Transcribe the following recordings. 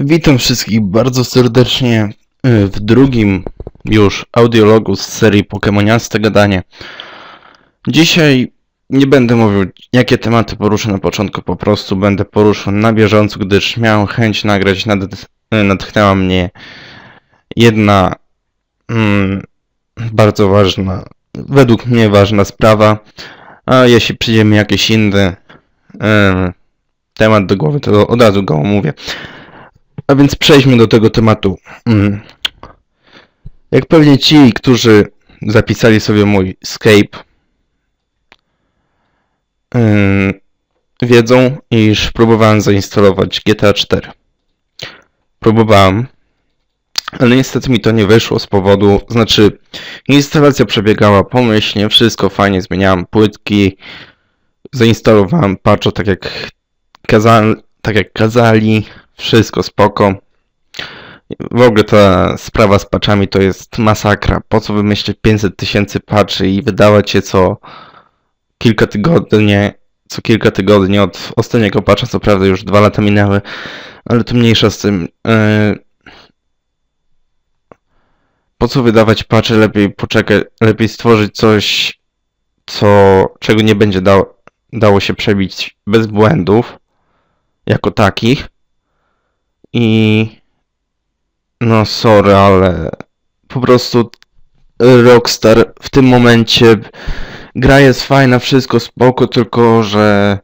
Witam wszystkich bardzo serdecznie y, w drugim już audiologu z serii Pokemoniaste Gadanie. Dzisiaj nie będę mówił, jakie tematy poruszę na początku, po prostu będę poruszał na bieżąco, gdyż miałem chęć nagrać, y, natchnęła mnie jedna mm, bardzo ważna, według mnie ważna sprawa, a jeśli przyjdzie mi jakiś inny y, temat do głowy, to od razu go omówię. A więc przejdźmy do tego tematu. Mm. Jak pewnie ci, którzy zapisali sobie mój Skype, ym, wiedzą, iż próbowałem zainstalować GTA 4. Próbowałem, ale niestety mi to nie wyszło z powodu, znaczy instalacja przebiegała pomyślnie, wszystko fajnie, zmieniałem płytki, zainstalowałem patcha tak jak kazali, tak jak kazali, wszystko spoko. W ogóle ta sprawa z patchami to jest masakra. Po co wymyślić 500 tysięcy patchy i wydawać je co kilka tygodni, co kilka tygodni od ostatniego patcha, co prawda już dwa lata minęły, ale to mniejsza z tym. Yy, Po co wydawać patchy? Lepiej poczekać, lepiej stworzyć coś, co, czego nie będzie dało się przebić bez błędów, jako takich. I no sorry, ale po prostu Rockstar w tym momencie gra jest fajna, wszystko spoko, tylko że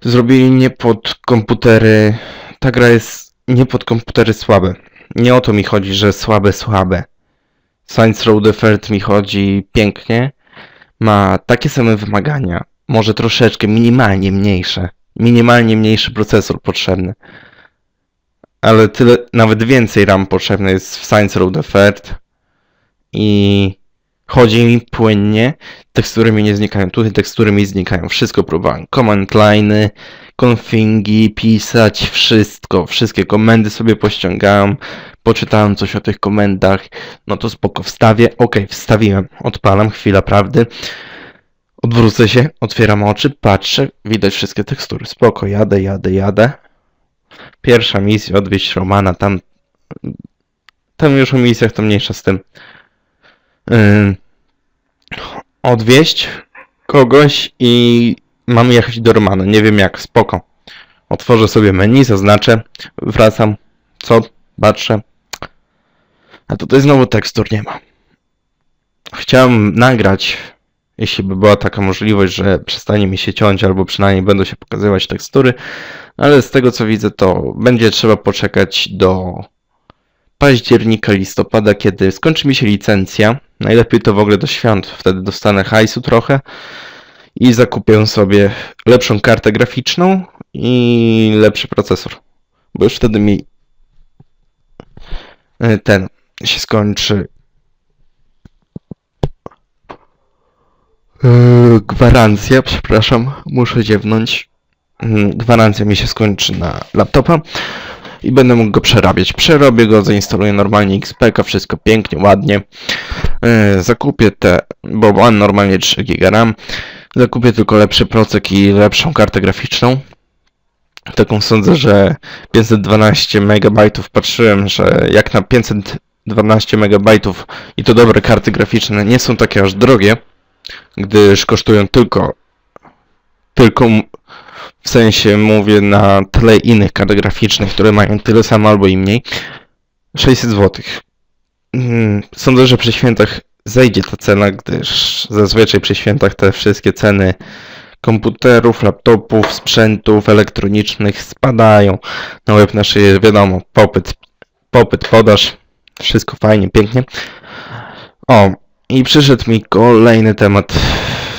zrobili nie pod komputery. Ta gra jest nie pod komputery słabe. Nie o to mi chodzi, że słabe, słabe. Saints Row Third mi chodzi pięknie. Ma takie same wymagania, może troszeczkę, minimalnie mniejsze. Minimalnie mniejszy procesor potrzebny ale tyle, nawet więcej RAM potrzebne jest w Science the Third i chodzi mi płynnie, tekstury mi nie znikają, tutaj tekstury mi znikają, wszystko próbowałem, command line'y, confingi, pisać, wszystko, wszystkie komendy sobie pościągałem, poczytałem coś o tych komendach, no to spoko, wstawię, ok, wstawiłem, odpalam, chwila prawdy, odwrócę się, otwieram oczy, patrzę, widać wszystkie tekstury, spoko, jadę, jadę, jadę, Pierwsza misja, odwieźć Romana, tam... Tam już o misjach to mniejsza z tym. Odwieźć kogoś i mamy jechać do Romana. Nie wiem jak, spoko. Otworzę sobie menu, zaznaczę, wracam, co, patrzę. A tutaj znowu tekstur nie ma. Chciałem nagrać, jeśli by była taka możliwość, że przestanie mi się ciąć, albo przynajmniej będą się pokazywać tekstury, ale z tego co widzę, to będzie trzeba poczekać do października, listopada, kiedy skończy mi się licencja. Najlepiej to w ogóle do świąt, wtedy dostanę hajsu trochę i zakupię sobie lepszą kartę graficzną i lepszy procesor. Bo już wtedy mi e, ten się skończy gwarancja, przepraszam, muszę dziewnąć. Mm, Gwarancja mi się skończy na laptopa i będę mógł go przerabiać. Przerobię go, zainstaluję normalnie XPK, wszystko pięknie, ładnie. Yy, Zakupię te, bo mam normalnie 3 GB RAM. Zakupię tylko lepszy procek i lepszą kartę graficzną. Taką sądzę, że 512 MB patrzyłem, że jak na 512 MB i to dobre karty graficzne nie są takie aż drogie, gdyż kosztują tylko tylko w sensie mówię na tle innych kart graficznych, które mają tyle samo albo i mniej. 600 zł. Sądzę, że przy świętach zejdzie ta cena, gdyż zazwyczaj przy świętach te wszystkie ceny komputerów, laptopów, sprzętów elektronicznych spadają na łeb na szyję. Wiadomo, popyt, popyt, podaż, wszystko fajnie, pięknie. O, i przyszedł mi kolejny temat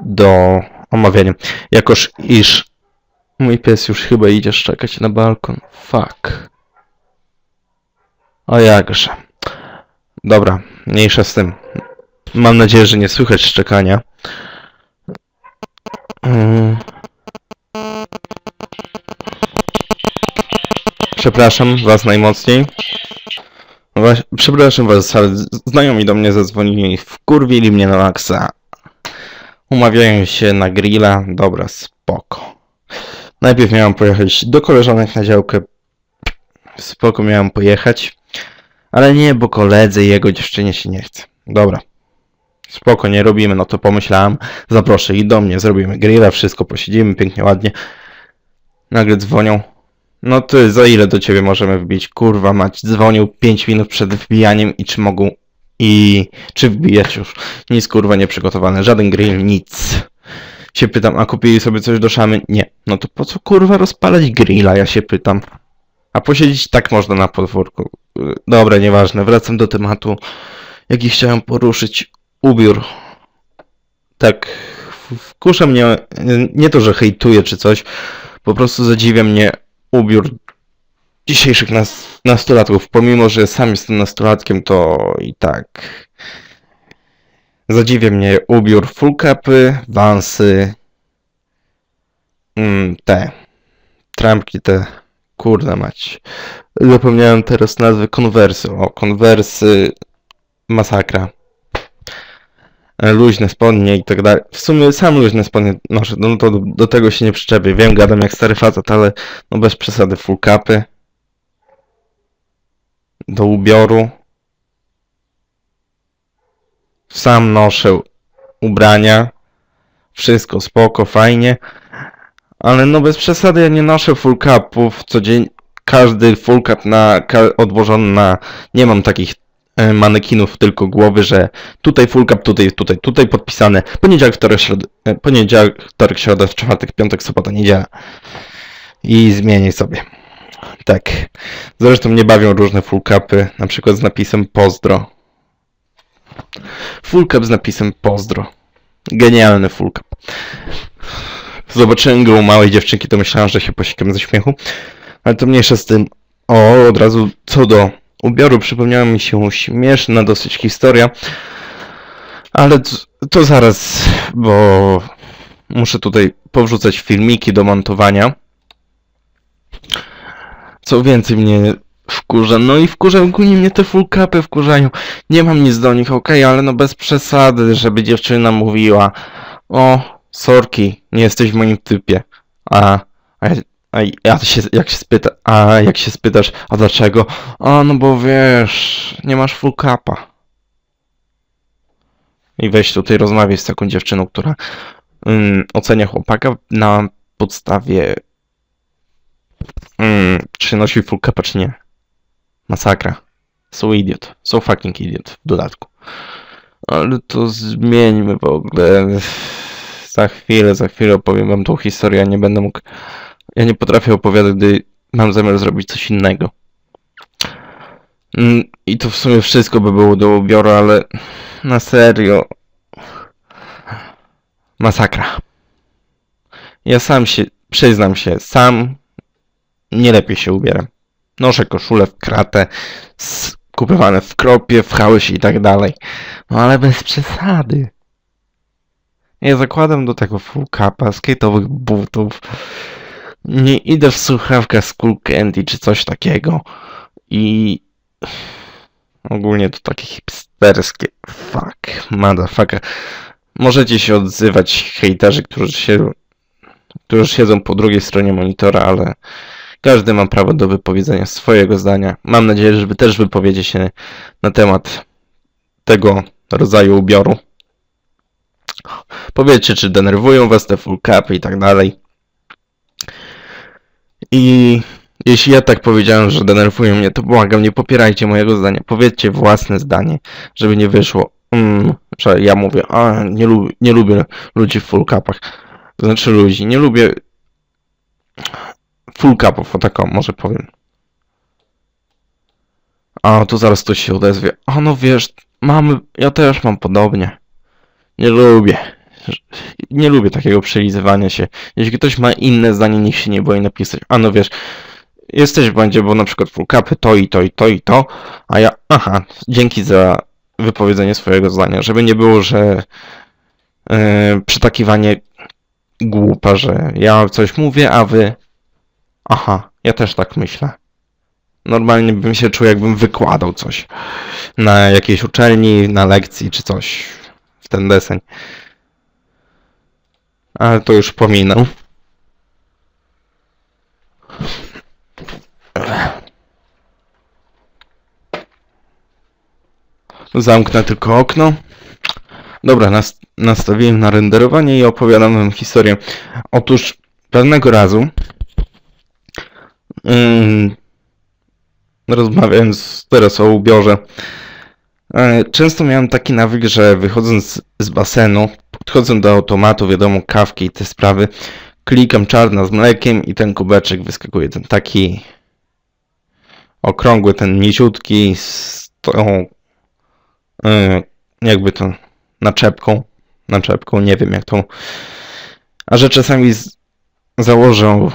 do omawiania. Jakoż iż Mój pies już chyba idzie szczekać na balkon. Fuck. O jakże. Dobra, mniejsza z tym. Mam nadzieję, że nie słychać szczekania. Mm. Przepraszam was najmocniej. Przepraszam was, ale znajomi do mnie zadzwonili i wkurwili mnie na maksa. Umawiają się na grilla. Dobra, spoko. Najpierw miałem pojechać do koleżanek na działkę spoko miałem pojechać, ale nie, bo koledzy i jego dziewczynie się nie chce. Dobra. Spoko, nie robimy, no to pomyślałem, zaproszę ich do mnie, zrobimy grilla, wszystko, posiedzimy pięknie, ładnie. Nagle dzwonią. No ty, za ile do ciebie możemy wbić? Kurwa mać, dzwonił 5 minut przed wbijaniem i czy mogą... I czy wbijać już? Nic kurwa nie przygotowane, żaden grill, nic. Się pytam, a kupili sobie coś do szamy? Nie. No to po co kurwa rozpalać grilla, ja się pytam. A posiedzieć tak można na podwórku. Dobra, nieważne, wracam do tematu, jaki chciałem poruszyć. Ubiór. Tak, w- wkurza mnie, nie to, że hejtuję czy coś, po prostu zadziwia mnie ubiór dzisiejszych nas, nastolatków. Pomimo, że sam jestem nastolatkiem, to i tak zadziwia mnie ubiór full capy, wansy, mm, te trampki, te kurde mać. Zapomniałem teraz nazwy konwersy. O, konwersy masakra. E, Luźne spodnie i tak dalej. W sumie sam luźne spodnie noszę, no to do, do tego się nie przyczepię. Wiem, gadam jak stary facet, ale no bez przesady full capy. Do ubioru. Sam noszę ubrania. Wszystko spoko, fajnie. Ale no bez przesady ja nie noszę full capów codziennie. Każdy full cap na, odłożony na... Nie mam takich manekinów tylko głowy, że tutaj full cap, tutaj, tutaj, tutaj podpisane. Poniedziałek, wtorek, środa, e, poniedziałek, wtorek, środa, czwartek, piątek, sobota, niedziela. I zmienię sobie. Tak. Zresztą mnie bawią różne full capy, na przykład z napisem pozdro. Full cap z napisem pozdro. Genialny full cap. Zobaczyłem go u małej dziewczynki, to myślałem, że się posikam ze śmiechu. Ale to mniejsza z tym. O, od razu co do ubioru przypomniała mi się śmieszna dosyć historia. Ale to, zaraz, bo muszę tutaj powrzucać filmiki do montowania. Co więcej mnie wkurza, no i wkurza ogólnie mnie te full capy wkurzają. Nie mam nic do nich, okej, ale no bez przesady, żeby dziewczyna mówiła o, sorki, nie jesteś w moim typie. A, a, a ja się, jak się spyta, a jak się spytasz, a dlaczego? A, no bo wiesz, nie masz full capa. I weź tutaj rozmawiaj z taką dziewczyną, która ym, ocenia chłopaka na podstawie ym, czy nosi full capa, czy nie. Masakra. So idiot. So fucking idiot w dodatku. Ale to zmieńmy w ogóle. Za chwilę, za chwilę opowiem wam tą historię. Ja nie będę mógł. Ja nie potrafię opowiadać, gdy mam zamiar zrobić coś innego. Mm, I to w sumie wszystko by było do ubioru, ale na serio. Masakra. Ja sam się, przyznam się, sam nie lepiej się ubieram. Noszę koszulę w kratę, kupowane w kropie, w chałysie i tak dalej. No ale bez przesady. Ja zakładam do tego full capa, skate'owych butów. Nie idę w słuchawkach z Cool Candy czy coś takiego. I ogólnie to takie hipsterskie. Fuck, motherfucker. Możecie się odzywać hejterzy, którzy się którzy siedzą po drugiej stronie monitora, ale każdy ma prawo do wypowiedzenia swojego zdania. Mam nadzieję, że wy też wypowiecie się na temat tego rodzaju ubioru. Powiedzcie, czy denerwują was te full capy i tak dalej. I jeśli ja tak powiedziałem, że denerwują mnie, to błagam, nie popierajcie mojego zdania. Powiedzcie własne zdanie, żeby nie wyszło, mm, że ja mówię, a nie, lubię, nie lubię ludzi w full capach. To znaczy ludzi, nie lubię full capów, o taką może powiem. A, tu zaraz ktoś się odezwie. A no wiesz, mamy, ja też mam podobnie. Nie lubię. Nie lubię takiego przelizywania się. Jeśli ktoś ma inne zdanie, niech się nie boi napisać. A no wiesz, jesteś w błędzie, bo na przykład full capy to i to i to i to, a ja, aha, dzięki za wypowiedzenie swojego zdania, żeby nie było, że yy, przytakiwanie głupa, że ja coś mówię, a wy, aha, ja też tak myślę. Normalnie bym się czuł, jakbym wykładał coś na jakiejś uczelni, na lekcji czy coś w ten deseń ale to już pominął. Zamknę tylko okno. Dobra, nas nastawiłem na renderowanie i opowiadam wam historię. Otóż pewnego razu mm, yy, rozmawiałem z, teraz o ubiorze. Yy, często miałem taki nawyk, że wychodząc z, z basenu, podchodzę do automatu, wiadomo, kawki i te sprawy, klikam czarna z mlekiem i ten kubeczek wyskakuje, ten taki okrągły, ten niziutki z tą e, jakby to naczepką, naczepką, nie wiem jak to, a że czasami z, założę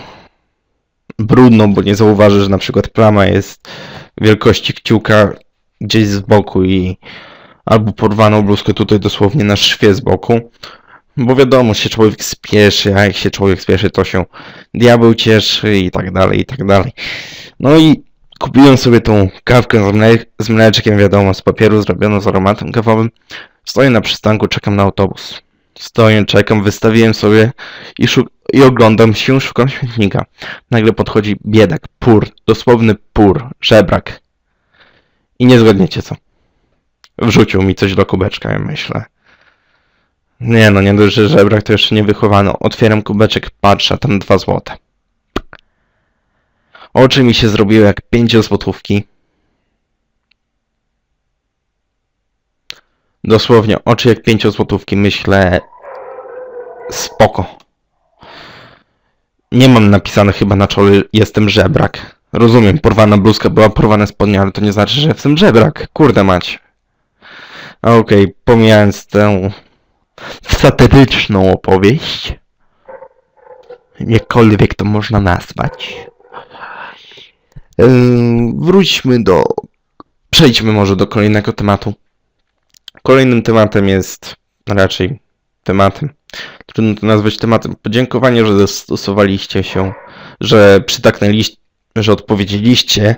brudną, bo nie zauważy, że na przykład plama jest wielkości kciuka gdzieś z boku i albo porwaną bluzkę tutaj dosłownie na szwie z boku, bo wiadomo, się człowiek spieszy, a jak się człowiek spieszy, to się diabeł cieszy i tak dalej, i tak dalej. No i kupiłem sobie tą kawkę z, mle z mleczkiem, wiadomo, z papieru zrobioną z aromatem kawowym. Stoję na przystanku, czekam na autobus. Stoję, czekam, wystawiłem sobie i, i oglądam się, szukam śmietnika. Nagle podchodzi biedak, pur, dosłowny pur, żebrak. I nie zgadniecie co. Wrzucił mi coś do kubeczka, ja myślę. Nie no, nie dość, że żebrak to jeszcze nie wychowano. Otwieram kubeczek, patrzę, tam dwa złote. Oczy mi się zrobiły jak pięciozłotówki. Dosłownie, oczy jak pięciozłotówki. Myślę... Spoko. Nie mam napisane chyba na czole jestem żebrak. Rozumiem, porwana bluzka była porwane spodnie, ale to nie znaczy, że jestem żebrak. Kurde mać. Okej, pomijając tę satyryczną opowieść. Jakkolwiek to można nazwać. Wróćmy do. Przejdźmy może do kolejnego tematu. Kolejnym tematem jest raczej tematem. Trudno to nazwać tematem. Podziękowanie, że dostosowaliście się, że przytaknęliście, że odpowiedzieliście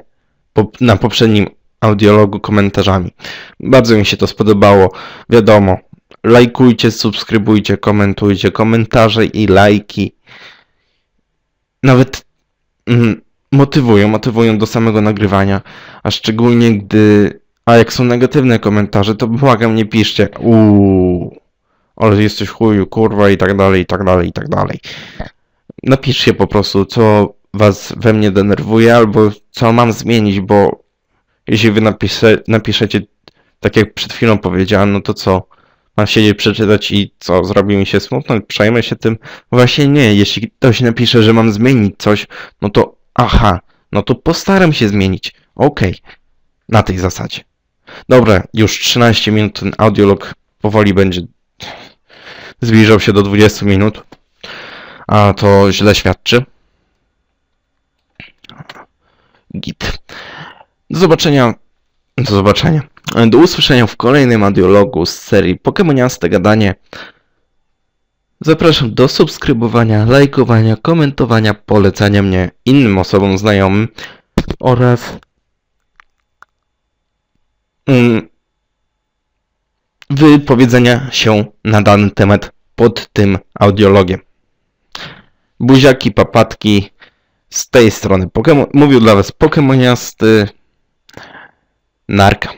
po, na poprzednim audiologu komentarzami. Bardzo mi się to spodobało. Wiadomo, lajkujcie, subskrybujcie, komentujcie, komentarze i lajki. Nawet mm, motywują, motywują do samego nagrywania, a szczególnie gdy, a jak są negatywne komentarze, to błagam nie piszcie, uuu, ale jesteś chuju, kurwa i tak dalej, i tak dalej, i tak dalej. Napiszcie po prostu, co was we mnie denerwuje, albo co mam zmienić, bo jeśli wy napisze, napiszecie, tak jak przed chwilą powiedziałem, no to co? Mam siedzieć, przeczytać i co? Zrobi mi się smutno? Przejmę się tym? Właśnie nie. Jeśli ktoś napisze, że mam zmienić coś, no to aha, no to postaram się zmienić. Okej. Na tej zasadzie. Dobra, już 13 minut ten audiolog powoli będzie zbliżał się do 20 minut. A to źle świadczy. Git. Do zobaczenia. Do zobaczenia. Do usłyszenia w kolejnym audiologu z serii Pokemoniaste Gadanie. Zapraszam do subskrybowania, lajkowania, komentowania, polecania mnie innym osobom znajomym oraz mm, wypowiedzenia się na dany temat pod tym audiologiem. Buziaki, papatki z tej strony. Pokemon, mówił dla Was Pokemoniasty Нарко.